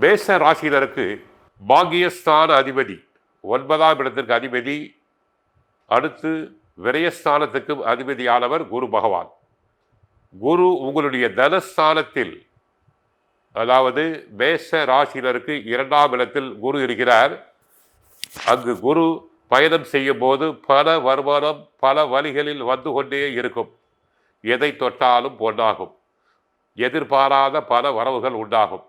மேச ராசியினருக்கு பாகியஸ்தான அதிபதி ஒன்பதாம் இடத்திற்கு அதிபதி அடுத்து விரயஸ்தானத்துக்கு அதிபதியானவர் குரு பகவான். குரு உங்களுடைய தனஸ்தானத்தில் அதாவது மேஷ ராசியினருக்கு இரண்டாம் இடத்தில் குரு இருக்கிறார். அங்கு குரு பயணம் செய்யும் போது பல வருமானம் பல வழிகளில் வந்து கொண்டே இருக்கும். எதை தொட்டாலும் பொன்னாகும். எதிர்பாராத பல வரவுகள் உண்டாகும்.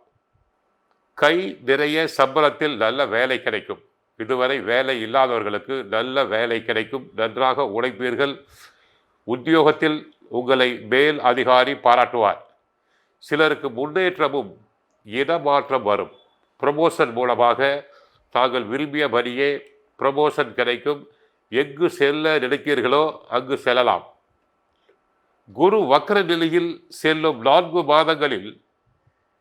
கை நிறைய சம்பளத்தில் நல்ல வேலை கிடைக்கும். இதுவரை வேலை இல்லாதவர்களுக்கு நல்ல வேலை கிடைக்கும். நன்றாக உழைப்பீர்கள். உத்தியோகத்தில் உங்களை மேல் அதிகாரி பாராட்டுவார். சிலருக்கு முன்னேற்றமும் இடமாற்றம் வரும். ப்ரமோஷன் மூலமாக தாங்கள் விரும்பியபடியே ப்ரமோஷன் கிடைக்கும். எங்கு செல்ல நினைக்கிறீர்களோ அங்கு செல்லலாம். குரு வக்ர நிலையில் செல்லும் நான்கு மாதங்களில்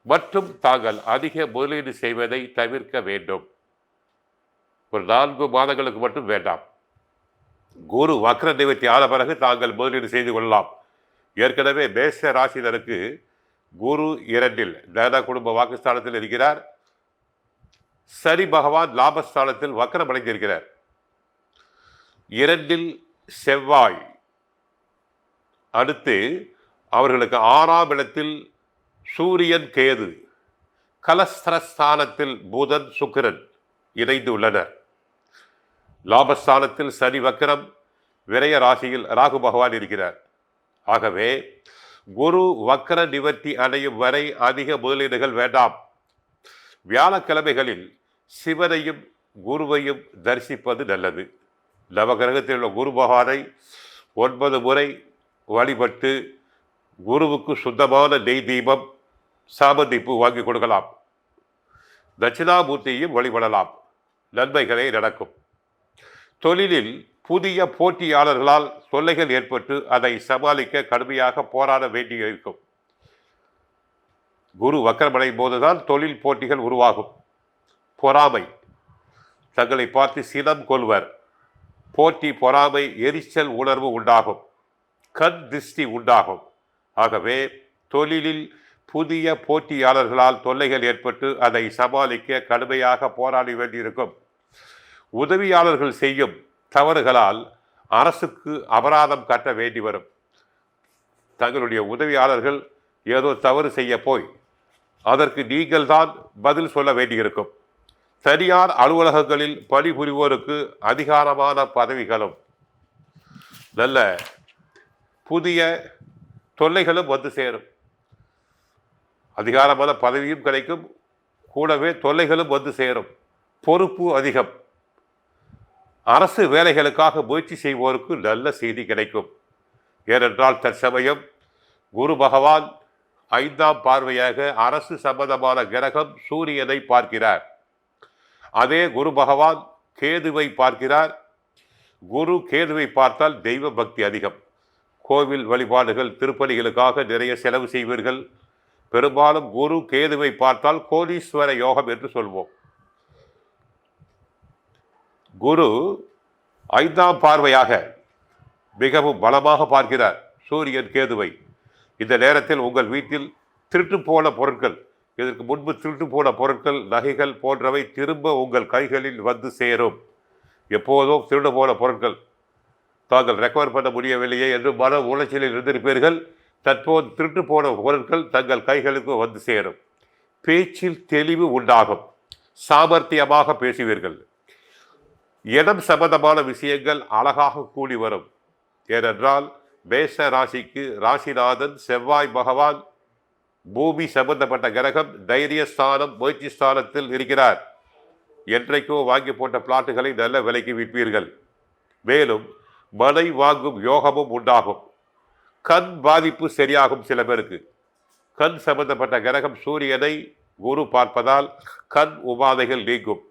மற்றும் தாங்கள் அதிக முதலீடு செய்வதை தவிர்க்க வேண்டும். ஒரு நான்கு மாதங்களுக்கு மட்டும் வேண்டாம். குரு வக்ர தெய்வத்தை ஆன பிறகு தாங்கள் முதலீடு செய்து கொள்ளலாம். ஏற்கனவே மேஷ ராசினருக்கு குரு இரண்டில் தன குடும்ப வாக்குஸ்தானத்தில் இருக்கிறார். சரி பகவான் லாபஸ்தானத்தில் வக்கரம் அடைந்திருக்கிறார் இரண்டில் செவ்வாய். அடுத்து அவர்களுக்கு ஆறாம் இடத்தில் சூரியன் கேது. கலஸ்திரஸ்தானத்தில் புதன் சுக்கிரன் இணைந்து உள்ளனர் லாபஸ்தானத்தில் சனி வக்கரம் விரய ராசியில் ராகு பகவான் இருக்கிறார். ஆகவே குரு வக்கர நிவர்த்தி அடையும் வரை அதிக முதலீடுகள் வேண்டாம். வியாழக்கிழமைகளில் சிவனையும் குருவையும் தரிசிப்பது நல்லது. நவகிரகத்தில் உள்ள குரு பகவானை ஒன்பது முறை வழிபட்டு குருவுக்கு சுத்தமான நெய் தீபம் சாமந்திப்பு வாங்கி கொடுக்கலாம். தட்சிணாமூர்த்தியும் வழிபடலாம். நன்மைகளே நடக்கும். தொழிலில் புதிய போட்டியாளர்களால் தொல்லைகள் ஏற்பட்டு அதை சமாளிக்க கடுமையாக போராட வேண்டியிருக்கும். குரு வக்கரமடையும் போதுதான் தொழில் போட்டிகள் உருவாகும். பொறாமை. தங்களை பார்த்து சினம் கொள்வர். போட்டி பொறாமை எரிச்சல் உணர்வு உண்டாகும். கண் திருஷ்டி உண்டாகும். ஆகவே தொழிலில் புதிய போட்டியாளர்களால் தொல்லைகள் ஏற்பட்டு அதை சமாளிக்க கடுமையாக போராடி வேண்டியிருக்கும். உதவியாளர்கள் செய்யும் தவறுகளால் அரசுக்கு அபராதம் கட்ட வேண்டி வரும். தங்களுடைய உதவியாளர்கள் ஏதோ தவறு செய்ய போய் அதற்கு நீங்கள்தான் பதில் சொல்ல வேண்டியிருக்கும். தனியார் அலுவலகங்களில் பணிபுரிவோருக்கு அதிகாரமான பதவிகளும் நல்ல புதிய தொல்லைகளும் வந்து சேரும். அதிகாரமான பதவியும் கிடைக்கும். கூடவே தொல்லைகளும் வந்து சேரும். பொறுப்பு அதிகம். அரசு வேலைகளுக்காக முயற்சி செய்வோருக்கு நல்ல செய்தி கிடைக்கும். ஏனென்றால் தற்சமயம் குரு பகவான் ஐந்தாம் பார்வையாக அரசு சம்பந்தமான கிரகம் சூரியனை பார்க்கிறார். அதே குரு பகவான் கேதுவை பார்க்கிறார். குரு கேதுவை பார்த்தால் தெய்வ பக்தி அதிகம். கோவில் வழிபாடுகள் திருப்பணிகளுக்காக நிறைய செலவு செய்வீர்கள். பெரும்பாலும் குரு கேதுவை பார்த்தால் கோடீஸ்வர யோகம் என்று சொல்வோம். குரு ஐந்தாம் பார்வையாக மிகவும் பலமாக பார்க்கிறார் சூரியன் கேதுவை. இந்த நேரத்தில் உங்கள் வீட்டில் திருட்டு போன பொருட்கள் இதற்கு முன்பு திருட்டு போன பொருட்கள் நகைகள் போன்றவை திரும்ப உங்கள் கைகளில் வந்து சேரும். எப்போதோ திருடு போன பொருட்கள். தாங்கள் ரெக்கவர் பண்ண முடியவில்லையே என்று மன உளைச்சலில் இருந்திருப்பீர்கள். தற்போது திருட்டு போன பொருட்கள் தங்கள் கைகளுக்கு வந்து சேரும். பேச்சில் தெளிவு உண்டாகும். சாமர்த்தியமாக பேசுவீர்கள். இடம் சம்பந்தமான விஷயங்கள் அழகாக கூடி வரும். ஏனென்றால் மேஷ ராசிக்கு ராசிநாதன் செவ்வாய் பகவான் பூமி சம்பந்தப்பட்ட கிரகம் தைரியஸ்தானம் முயற்சி ஸ்தானத்தில் இருக்கிறார். என்றைக்கோ வாங்கி போட்ட பிளாட்டுகளை நல்ல விலைக்கு விற்பீர்கள். மேலும் மனை வாங்கும் யோகமும் உண்டாகும். கண் பாதிப்பு சரியாகும் சில பேருக்கு. கண் சம்பந்தப்பட்ட கிரகம் சூரியனை குரு பார்ப்பதால் கண் உபாதைகள் நீங்கும்.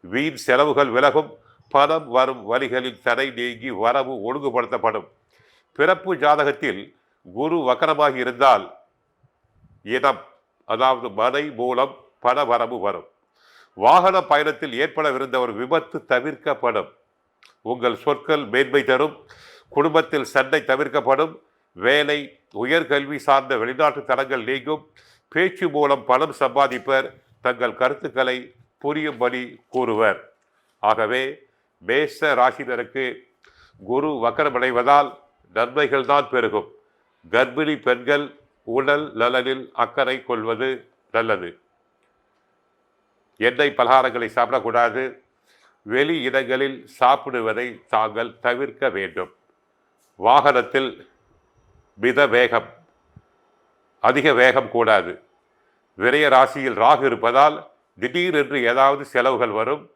வீண் செலவுகள் விலகும். பணம் வரும் வழிகளில் தடை நீங்கி வரவு ஒழுங்குபடுத்தப்படும். பிறப்பு ஜாதகத்தில் குரு வக்கரமாக இருந்தால் இடம் அதாவது மனை மூலம் பண வரவு வரும். வாகன பயணத்தில் ஏற்படவிருந்த ஒரு விபத்து தவிர்க்கப்படும். உங்கள் சொற்கள் மேன்மை தரும். குடும்பத்தில் சண்டை தவிர்க்கப்படும். வேலை உயர்கல்வி சார்ந்த வெளிநாட்டு தரங்கள் நீங்கும். பேச்சு மூலம் பணம் சம்பாதிப்பர் தங்கள் கருத்துக்களை புரியும்படி கூறுவர். ஆகவே மேஷ ராசினருக்கு குரு வக்கரமடைவதால் நன்மைகள் தான் பெருகும். கர்ப்பிணி பெண்கள் உடல் நலனில் அக்கறை கொள்வது நல்லது. எண்ணெய் பலகாரங்களை சாப்பிடக்கூடாது. வெளி இடங்களில் சாப்பிடுவதை தாங்கள் தவிர்க்க வேண்டும். வாகனத்தில் மித வேகம். அதிக வேகம் கூடாது. விரைய ராசியில் ராகு இருப்பதால் திடீரென்று ஏதாவது செலவுகள் வரும்.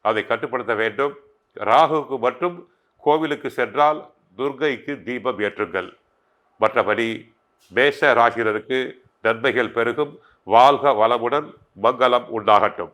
அதை கட்டுப்படுத்த வேண்டும். ராகுவுக்கு மட்டும் கோவிலுக்கு சென்றால் துர்கைக்கு தீபம் ஏற்றுங்கள். மற்றபடி மேஷ ராசினருக்கு நன்மைகள் பெருகும். வாழ்க வளமுடன் மங்களம் உண்டாகட்டும்.